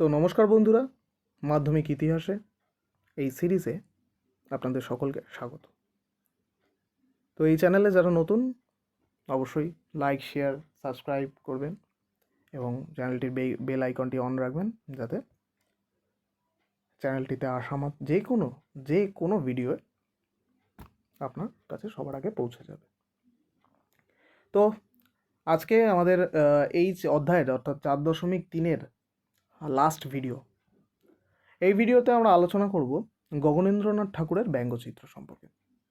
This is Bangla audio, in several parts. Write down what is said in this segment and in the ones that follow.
তো নমস্কার বন্ধুরা, মাধ্যমিক ইতিহাসে এই সিরিজে আপনাদের সকলকে স্বাগত। তো এই চ্যানেলে যারা নতুন, অবশ্যই লাইক শেয়ার সাবস্ক্রাইব করবেন এবং চ্যানেলটির বেল আইকনটি অন রাখবেন যাতে চ্যানেলটিতে আসা মাত্র যে কোনো যে কোনো ভিডিও আপনার কাছে সবার আগে পৌঁছে যাবে। তো আজকে আমাদের এই অধ্যায়ের অর্থাৎ চার দশমিক তিনের লাস্ট ভিডিও এই ভিডিওতে আমরা আলোচনা করব গগনেন্দ্রনাথ ঠাকুরের ব্যঙ্গচিত্র সম্পর্কে।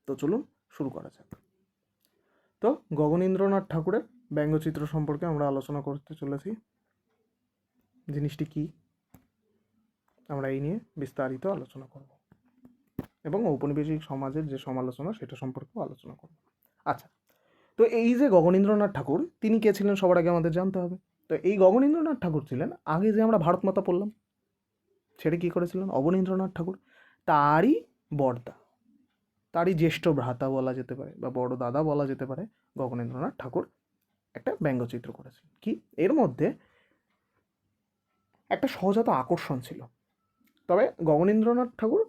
তো চলুন শুরু করা যাক। তো গগনেন্দ্রনাথ ঠাকুরের ব্যঙ্গচিত্র সম্পর্কে আমরা আলোচনা করতে চলেছি। জিনিসটি কি? আমরা এই নিয়ে বিস্তারিত আলোচনা করব। এবং ঔপনিবেশিক সমাজের যে সমালোচনা, সেটা সম্পর্কেও আলোচনা করব। আচ্ছা তো এই যে গগনেন্দ্রনাথ ঠাকুর, তিনি কে ছিলেন সবার আগে আমাদের জানতে হবে। তো এই গগনেন্দ্রনাথ ঠাকুর ছিলেন, আগে যে আমরা ভারত মাতা পড়লাম, সেটা কী করেছিলেন? অবনীন্দ্রনাথ ঠাকুর। তারই বড়দা তারই জ্যেষ্ঠ ভ্রাতা বলা যেতে পারে বা বড় দাদা বলা যেতে পারে, গগনেন্দ্রনাথ ঠাকুর একটা ব্যঙ্গচিত্র করেছিলেন কি? এর মধ্যে একটা সহজাত আকর্ষণ ছিল। তবে গগনেন্দ্রনাথ ঠাকুর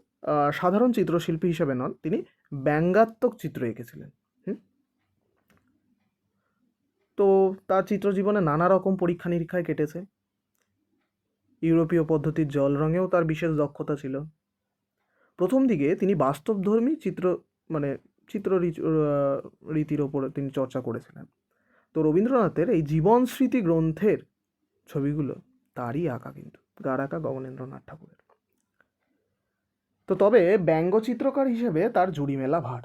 সাধারণ চিত্রশিল্পী হিসেবে নন, তিনি ব্যঙ্গাত্মক চিত্র এঁকেছিলেন? তো তার চিত্রজীবনে নানা রকম পরীক্ষা নিরীক্ষায় কেটেছে। ইউরোপীয় পদ্ধতির জল রঙেও তার বিশেষ দক্ষতা ছিল। প্রথম দিকে তিনি বাস্তবধর্মী চিত্র মানে চিত্র রীতির ওপরে তিনি চর্চা করেছিলেন। তো রবীন্দ্রনাথের এই জীবন স্মৃতি গ্রন্থের ছবিগুলো তারই আঁকা কিন্তু গার আঁকা গগনেন্দ্রনাথ ঠাকুরের। তো তবে ব্যঙ্গচিত্রকার হিসেবে তার জুড়ি মেলা ভার?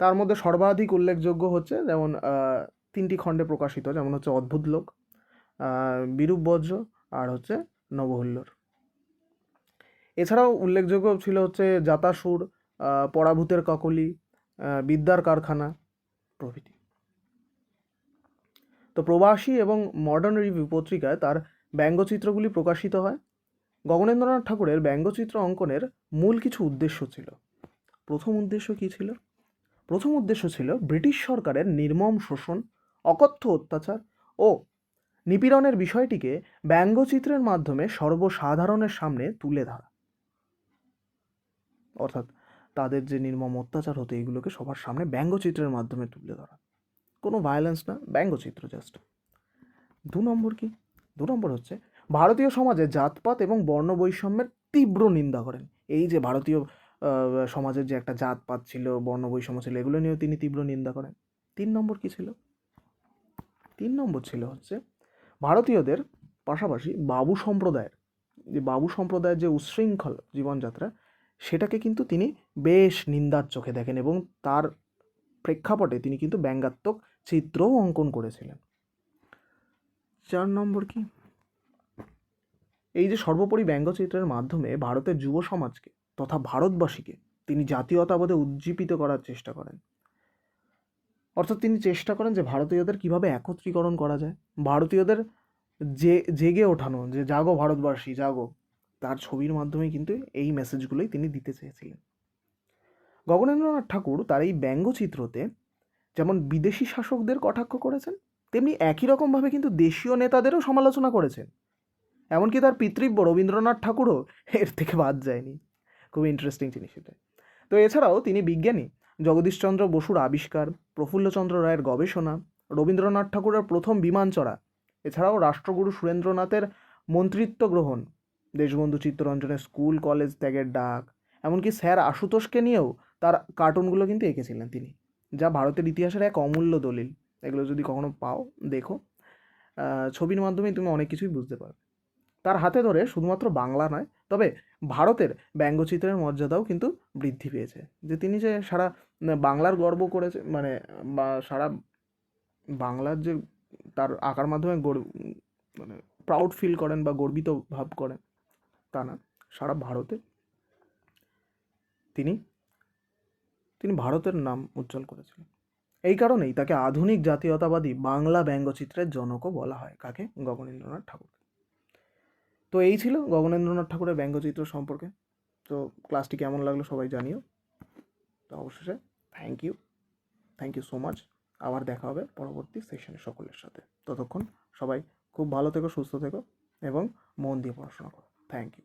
তার মধ্যে সর্বাধিক উল্লেখযোগ্য হচ্ছে যেমন তিনটি খণ্ডে প্রকাশিত, যেমন হচ্ছে অদ্ভুত লোক বিরূপ বজ্র আর হচ্ছে নবহুল্লোর। এছাড়াও উল্লেখযোগ্য ছিল হচ্ছে জাতাসুর পরাভূতের কাকলি বিদ্যার কারখানা প্রভৃতি। তো প্রবাসী এবং মডার্ন রিভিউ পত্রিকায় তার ব্যঙ্গচিত্রগুলি প্রকাশিত হয়। গগনেন্দ্রনাথ ঠাকুরের ব্যঙ্গচিত্র অঙ্কনের মূল কিছু উদ্দেশ্য ছিল। প্রথম উদ্দেশ্য কী ছিল? প্রথম উদ্দেশ্য ছিল ব্রিটিশ সরকারের নির্মম শোষণ অকথ্য অত্যাচার। ও, নিপীড়নের বিষয়টিকে ব্যঙ্গচিত্রের মাধ্যমে সর্বসাধারণের সামনে তুলে ধরা। অর্থাৎ তাদের যে নির্মম অত্যাচার হতো, এগুলোকে সবার সামনে ব্যঙ্গচিত্রের মাধ্যমে তুলে ধরা। কোনো ভায়োলেন্স না, ব্যঙ্গচিত্র জাস্ট দু নম্বর কি? দু নম্বর হচ্ছে, ভারতীয় সমাজে জাতপাত এবং বর্ণ বৈষম্যের তীব্র নিন্দা করেন। এই যে ভারতীয় সমাজের যে একটা জাতপাত ছিল বর্ণ বৈষম্য ছিল, এগুলো নিয়েও তিনি তীব্র নিন্দা করেন। তিন নম্বর কি ছিল? তিন নম্বর ছিল হচ্ছে ভারতীয়দের পাশাপাশি বাবু সম্প্রদায়ের, যে বাবু সম্প্রদায়ের যে উচ্ছৃঙ্খল জীবনযাত্রা, সেটাকে কিন্তু তিনি বেশ নিন্দার চোখে দেখেন এবং তার প্রেক্ষাপটে তিনি কিন্তু ব্যঙ্গাত্মক চিত্রও অঙ্কন করেছিলেন। চার নম্বর কি? এই যে সর্বোপরি ব্যঙ্গচিত্রের মাধ্যমে ভারতের যুব সমাজকে তথা ভারতবাসীকে তিনি জাতীয়তাবোধে উজ্জীবিত করার চেষ্টা করেন। অর্থাৎ তিনি চেষ্টা করেন যে ভারতীয়দের কীভাবে একত্রীকরণ করা যায়। ভারতীয়দের যে, জেগে ওঠানো, যে জাগো ভারতবাসী, জাগো, তার ছবির মাধ্যমে কিন্তু এই মেসেজগুলোই তিনি দিতে চেয়েছিলেন। গগনেন্দ্রনাথ ঠাকুর তার এই ব্যঙ্গচিত্রতে যেমন বিদেশি শাসকদের কটাক্ষ করেছেন, তেমনি একই রকমভাবে কিন্তু দেশীয় নেতাদেরও সমালোচনা করেছেন। এমনকি তার পিতৃব্য রবীন্দ্রনাথ ঠাকুরও এর থেকে বাদ যায়নি। খুব ইন্টারেস্টিং জিনিস এটা। তো এছাড়াও তিনি বিজ্ঞানী জগদীশচন্দ্র বসুর আবিষ্কার, প্রফুল্লচন্দ্র রায়ের গবেষণা, রবীন্দ্রনাথ ঠাকুরের প্রথম বিমান চড়া, এছাড়াও রাষ্ট্রগুরু সুরেন্দ্রনাথের মন্ত্রিত্ব গ্রহণ, দেশবন্ধু চিত্তরঞ্জনের স্কুল, কলেজ ত্যাগের ডাক, এমনকি স্যার আশুতোষকে নিয়েও তার কার্টুনগুলো কিন্তু এঁকেছিলেন তিনি, যা ভারতের ইতিহাসের এক অমূল্য দলিল। এগুলো যদি কখনো পাও, দেখো। ছবির মাধ্যমেই তুমি অনেক কিছুই বুঝতে পারবে। তার হাতে ধরে শুধুমাত্র বাংলা নয়, তবে ভারতের ব্যঙ্গচিত্রের মর্যাদাও কিন্তু বৃদ্ধি পেয়েছে। যে তিনি যে সারা বাংলার গর্ব করেছে মানে বা সারা বাংলার যে তার আঁকার মাধ্যমে মানে প্রাউড ফিল করেন বা গর্বিত ভাব করেন, তা না, সারা ভারতে তিনি তিনি ভারতের নাম উজ্জ্বল করেছিলেন। এই কারণেই তাকে আধুনিক জাতীয়তাবাদী বাংলা ব্যঙ্গচিত্রের জনকও বলা হয়, কাকে? গগনেন্দ্রনাথ ঠাকুর তো এই ছিল গগনেন্দ্রনাথ ঠাকুরের ব্যঙ্গচিত্র সম্পর্কে। তো ক্লাসটি কেমন লাগল সবাই জানিও। তো অবশেষে thank you thank you so much আবার দেখা হবে পরবর্তী সেশনে সকলের সাথে। ততক্ষণ সবাই খুব ভালো থেকো, সুস্থ থেকো এবং মন দিয়ে পড়াশোনা করো। Thank you